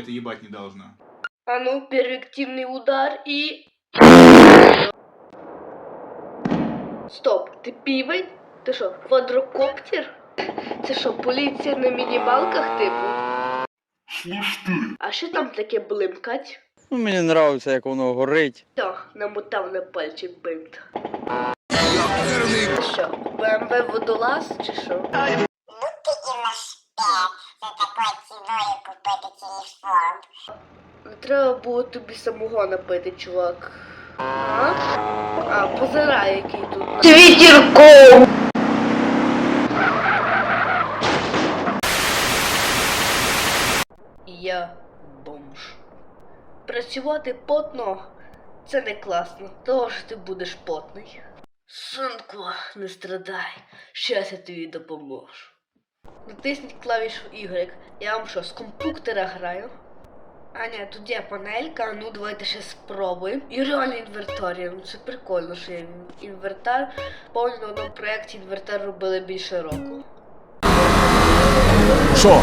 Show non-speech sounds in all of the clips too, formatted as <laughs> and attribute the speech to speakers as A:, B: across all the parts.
A: это ебать не должно.
B: А ну, перспективный удар и... Стоп, ти півень? Ти що, квадрокоптер? Це що, поліція на мінімалках, типу? А що там таке блимкать?
C: Ну, мені нравиться, як воно горить.
B: То, намотав на пальчик бинт. Що, БМВ водолаз чи що?
D: Будьте і наш п'ять за такою ціною купити телефон.
B: Не треба було тобі самого напити, чувак. А? А, позирай, який тут. Твітірком! Я бомж. Працювати потно це не класно, того що ти будеш потний. Синку, не страдай, щас я тобі допоможу. Натисніть клавішу Y. Я вам що, з комп'ютера граю? А ні, тут є панелька, ну давайте ще спробуємо. І реально інвертарія, ну це прикольно, що ін- інвертар. Повні на одному проєкті інвертар робили більше року.
A: Шо?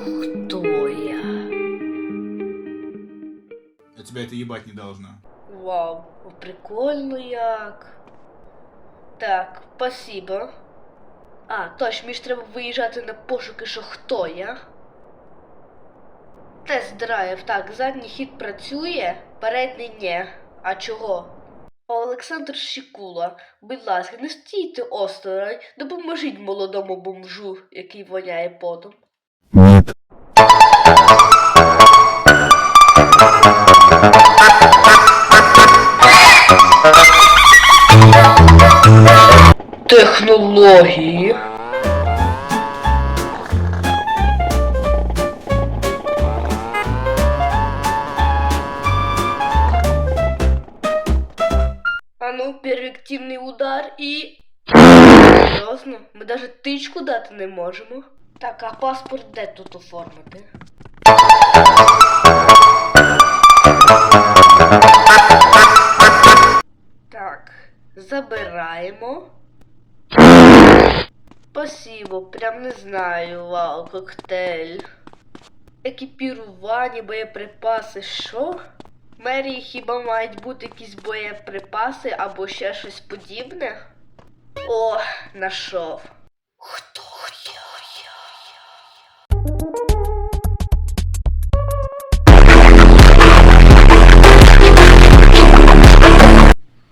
B: Хто я?
A: А тебя это ебать не должно.
B: Вау, прикольно як. Так, спасибо. А, точно, мені ж треба виїжджати на пошуки, що хто я. Тест драйв. Так, задній хід працює, передній ні. А чого? Олександр Щікула, будь ласка, не стійте осторонь, допоможіть молодому бомжу, який воняє потом. Технології. А ну, перспективний удар і. Серйозно? Ми навіть тичку дати не можемо. Так, а паспорт де тут оформити? Так, забираємо. Спасибо, прям не знаю, вау, коктейль. Екіпірування, боєприпаси, що? Мерії хіба мають бути якісь боєприпаси або ще щось подібне? О, нашов. Хто я?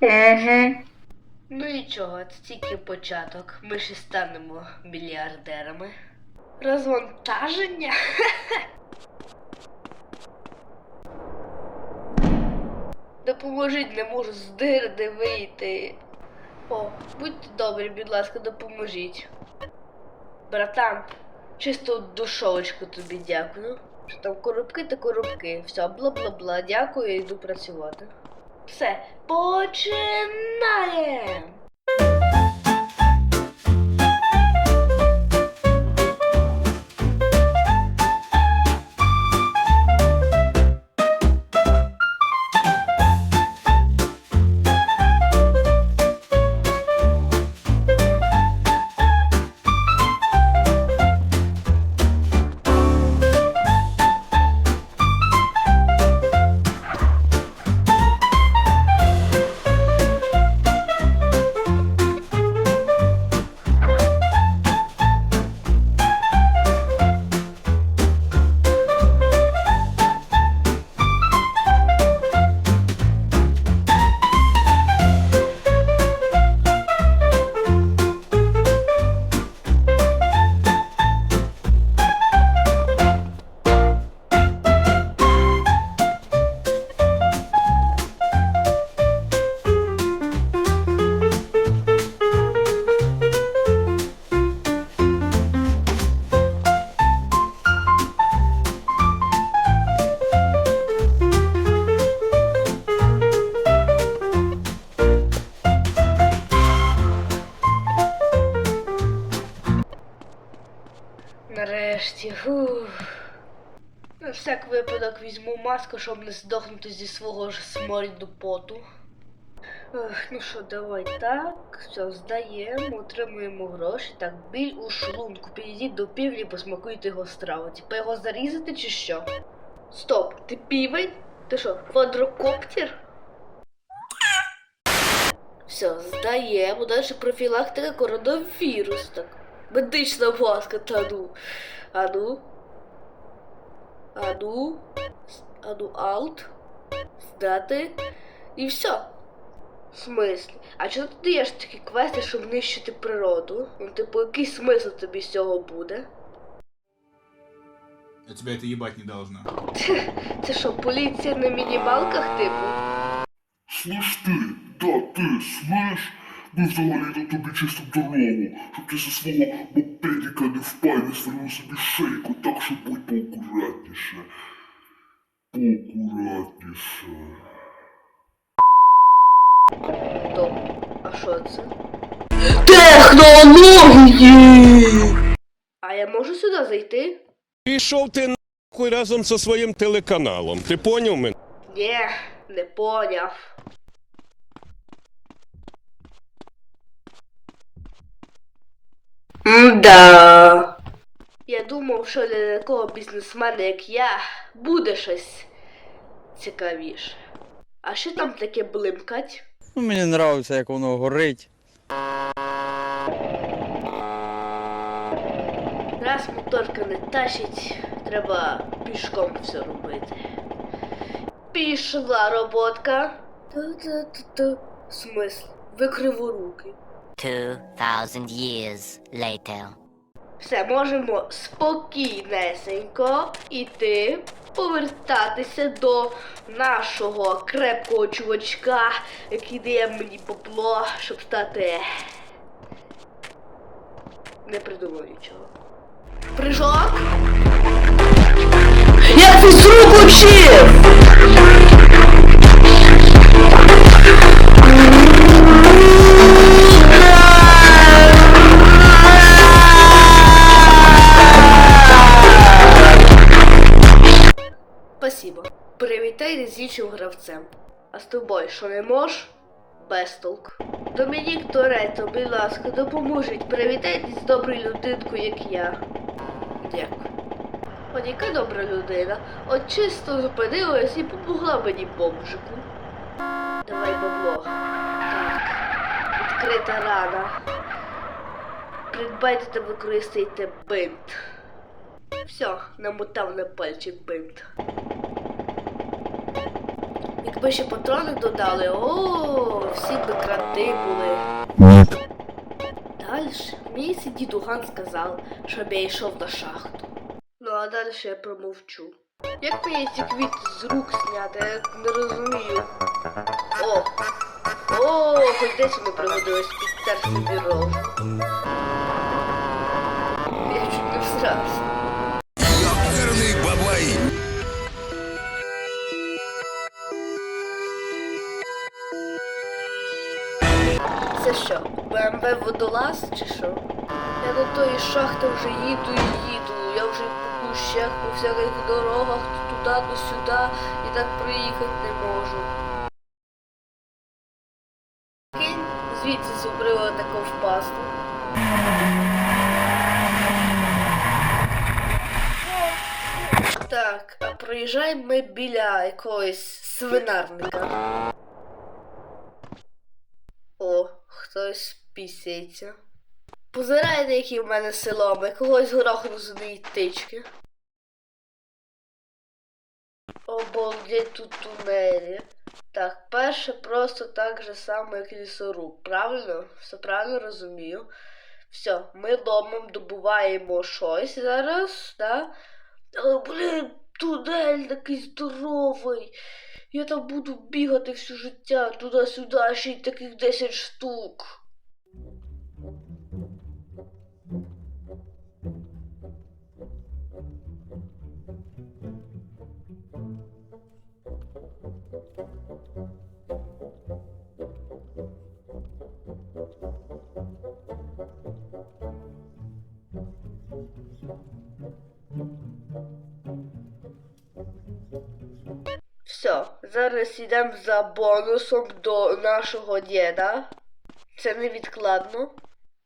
B: Угу. Нічого, це тільки початок. Ми ще станемо мільярдерами. Розвантаження? <laughs> Допоможіть, не можу з дирди вийти. О, будьте добрі, будь ласка, допоможіть. Братан, чисто душовочку тобі дякую. Що там коробки та коробки. Все, бла-бла-бла, дякую, я йду працювати. Все, починаємо! Нарешті. Фух. На всяк випадок візьму маску, щоб не здохнути зі свого ж сморіду поту. Ех, ну що, давай так, все, здаємо, отримуємо гроші. Так, біль у шлунку. Підійдіть до півні, посмакуйте його страву. Типа його зарізати чи що? Стоп, ти півень? Ти що, квадрокоптер? Все, здаємо, далі профілактика коронавірус. Так. Медична маска, та ну Ану. Ану. Ану, аут. Здати. І все. В смислі? А чого ти даєш такі квести, щоб нищити природу? Ну, типу, який смисл тобі з цього буде?
A: А тебя это ебать не должно.
B: Це що, поліція на мінімалках, типу?
E: Слышь ти, да ти, слышь, Ми взагалі до тобі чисто дорогу, щоб ти зі свого мопедіка не впав і не свернув собі шейку, так що будь поакуратніше. Поакуратніше.
B: Стоп. А що це? Технології! А я можу сюди зайти?
F: Пішов ти нахуй разом зі своїм телеканалом. Ти поняв мене?
B: Ні, не поняв. Да. Я думав, що для такого бізнесмена, як я, буде щось цікавіше. А що там таке блимкать?
C: Ну, мені нравиться, як воно горить.
B: Раз моторка не тащить, треба пішком все робити. Пішла роботка. Та-та-та-та. Смисл? Ви криворуки.
G: 2,000 years later.
B: Все, можемо спокійнесенько іти, повертатися до нашого крепкого чувачка, який дає мені попло, щоб стати. Не придумав нічого. Прыжок. Я фізрук учив! Привітай з іншим гравцем. А з тобою що не можеш? Без толк. Домінік Торетто, будь ласка, допоможіть. Привітайтесь з доброю людинкою, як я. Дякую. От яка добра людина. От чисто зупинилась і допомогла мені бомжику. Давай бабло. Так. Відкрита рана. Придбайте та використайте бинт. Все, намотав на пальчик бинт. Якби ще патрони додали, о, всі би крати були. Дальше мій дідуган сказав, щоб я йшов на шахту. Ну а далі я промовчу. Як мені ці квіти з рук зняти, я не розумію. О! О, хоч десь воно пригодилось підтер собі рожу. Я чуть не всрався. БМВ водолаз чи що? Я до тої шахти вже їду і їду. Я вже по кущах, по всяких дорогах, туди, то сюди, і так проїхати не можу. Кинь звідси зубрила тако впасти. Так, а проїжджаємо ми біля якогось свинарника. О, хтось пісяється. Позирайте, які в мене селоми, когось горохну з однієї тички. Обалдеть тут тунелі. Так, перше просто так же само, як лісоруб. Правильно? Все правильно розумію. Все, ми ломом добуваємо щось зараз, да? Але, блін, тунель такий здоровий. Я там буду бігати все життя туди-сюди, ще й таких 10 штук. Все, зараз йдемо за бонусом до нашого діда. Це невідкладно.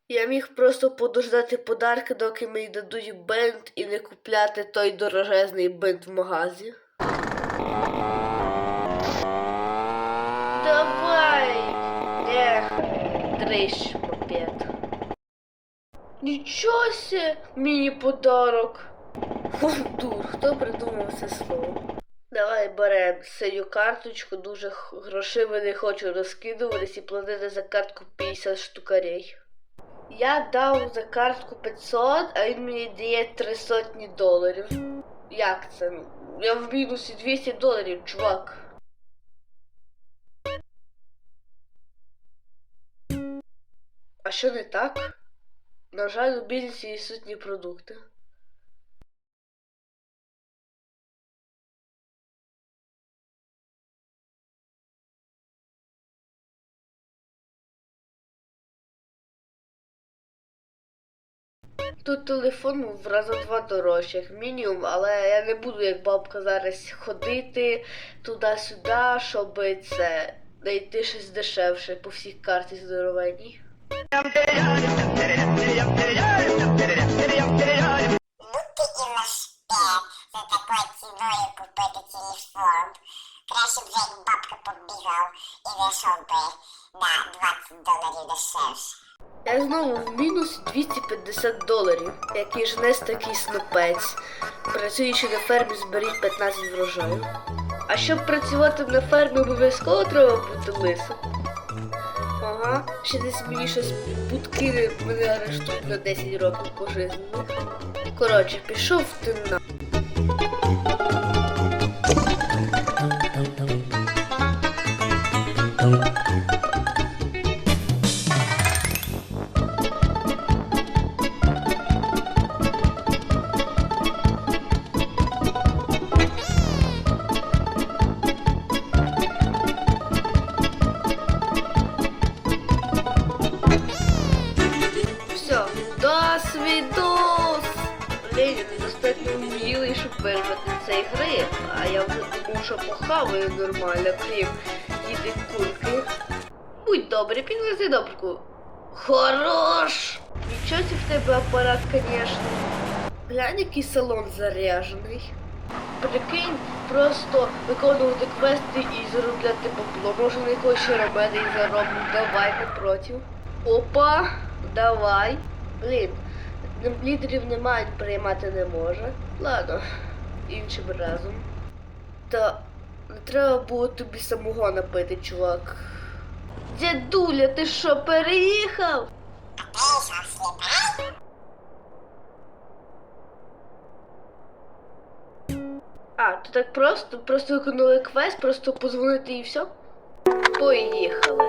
B: Я міг просто подождати подарки, доки мені дадуть бинт і не купляти той дорожезний бинт в магазі. Давай! Ех, дрищ мопед. Нічого себе, мені подарок. Дур, хто придумав це слово? Давай берем синю карточку, дуже грошима не хочу розкидуватись і платити за картку 50 штукарей. Я дав за картку 500, а він мені дає 3 сотні доларів. Як це? Я в мінусі 200 доларів, чувак. А що не так? На жаль, у бізнесі відсутні продукти. Тут телефон в рази два дорожче, як мінімум, але я не буду як бабка зараз ходити туди-сюди, щоб це знайти щось дешевше по всій карті здоровенній.
D: Ну ти і наспів за такою ціною купити телефон. Краще б вже бабка побігав і знайшов би на 20 доларів дешевше.
B: Я знову в мінус 250 доларів, який жне такий снопець. Працюючи на фермі, зберіть 15 врожаю. А щоб працювати на фермі, обов'язково треба бути лисим. Ага, ще десь мені щось будки мене арештують на 10 років пожизненно. Коротше, пішов ти на. До свідос! Блін, я недостатньо вмілий, щоб вижити цієї гри, а я вже думав, що похаваю нормально, крім їди курки. Будь добрий, підвези добрку. Хорош! Нічого в тебе апарат, конечно. Глянь, який салон заряжений. Прикинь, просто виконувати квести і заробляти бабло. Може на якогось шеремеда і заробимо. Давай, не проти. Опа, давай. Блін, лідерів немає, приймати не може. Ладно, іншим разом. Та не треба було тобі самого напити, чувак. Дядуля, ти що, переїхав? А, то так просто? Просто виконали квест, просто позвонити і все? Поїхали.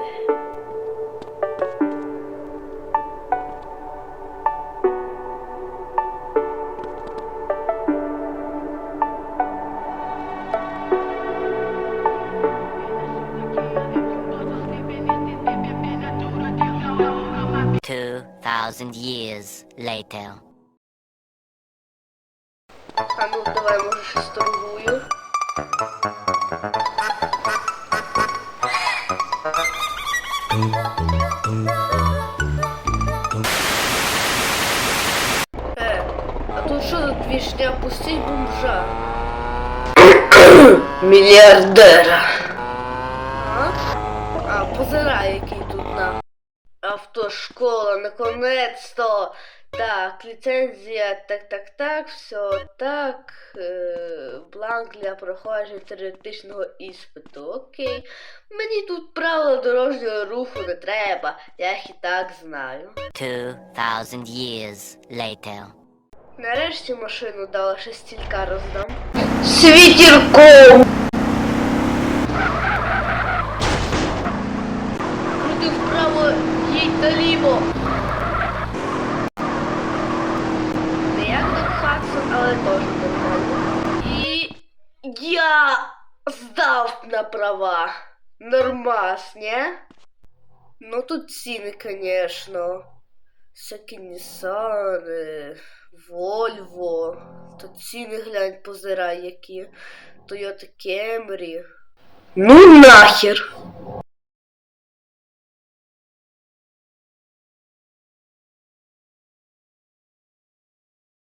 G: Thousand years later.
B: А ну, давай, може, щось торгую. Е, а тут що за двіжня? Пустіть бомжа. Мільярдера. Автошкола, наконец-то! Так, ліцензія, так, так, так, все так. Е, бланк для проходження теоретичного іспиту. Окей. Мені тут правила дорожнього руху не треба, я їх і так знаю.
G: Two thousand years later.
B: Нарешті машину дала шестілька роздам. Світірком! Наліво. Не як Хадсон, але теж нормально. І я здав на права. Нормас, не? Ну тут ціни, конечно. Всякі Ніссани, Вольво. Та ціни глянь, позирай які. Toyota Camry. Ну нахер!